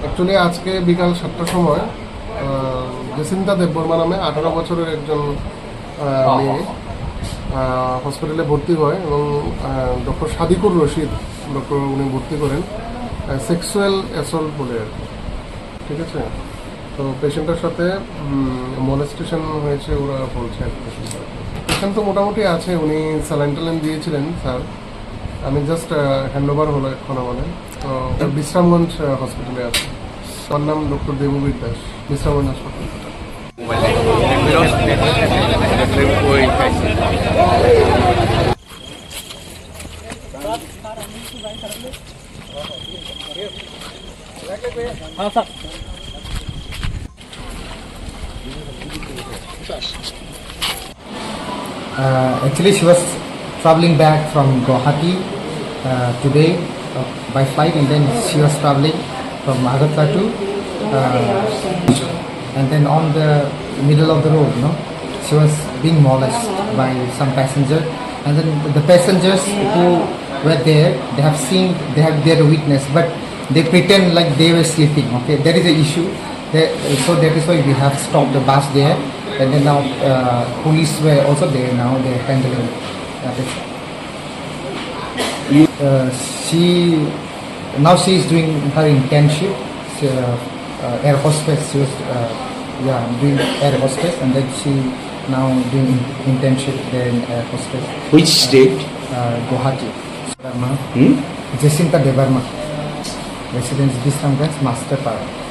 Actually আজকে বিকাল সাতটার সময় জেসিন্তা দেববর্মা নামে আঠারো বছরের একজন মেয়ে। হসপিটালে ভর্তি হয় এবং ডক্টর সাদিকুর রশিদ ডক্টর উনি ভর্তি করেন সেক্সুয়াল অ্যাসল্ট বলে আর কি। ঠিক আছে? তো পেশেন্টের সাথে মলেস্টেশন হয়েছে ওরা বলছে পেশেন্ট তো মোটামুটি আছে, উনি স্যালাইন দিয়েছিলেন স্যার আমি জাস্ট হ্যান্ড ওভার হলো এখন আমাদের। তো বিশ্রামগঞ্জ হসপিটালে আছে। আমার নাম ডক্টর দেববীর দাস বিশ্রামগঞ্জ হাসপাতাল Uh, actually, she was traveling back from Guwahati uh, today uh, by flight, and then she was traveling from Agartala to, uh, and then on the middle of the road, no, she was being molested by some passenger, and then the passengers who were there, they have seen, they have their witness, but they pretend like they were sleeping. Okay, there is an issue. There, so that is why we have stopped the bus there, and then now uh, police were also there. Now they are handling. Uh, she now she is doing her internship. She, uh, uh, air hostess. She was uh, yeah doing air hostess, and then she now doing internship there in uh, hostel. Which state? Uh, Guwahati. Hmm? Jacinta Devarma. Residence Bisramganj, Master Park.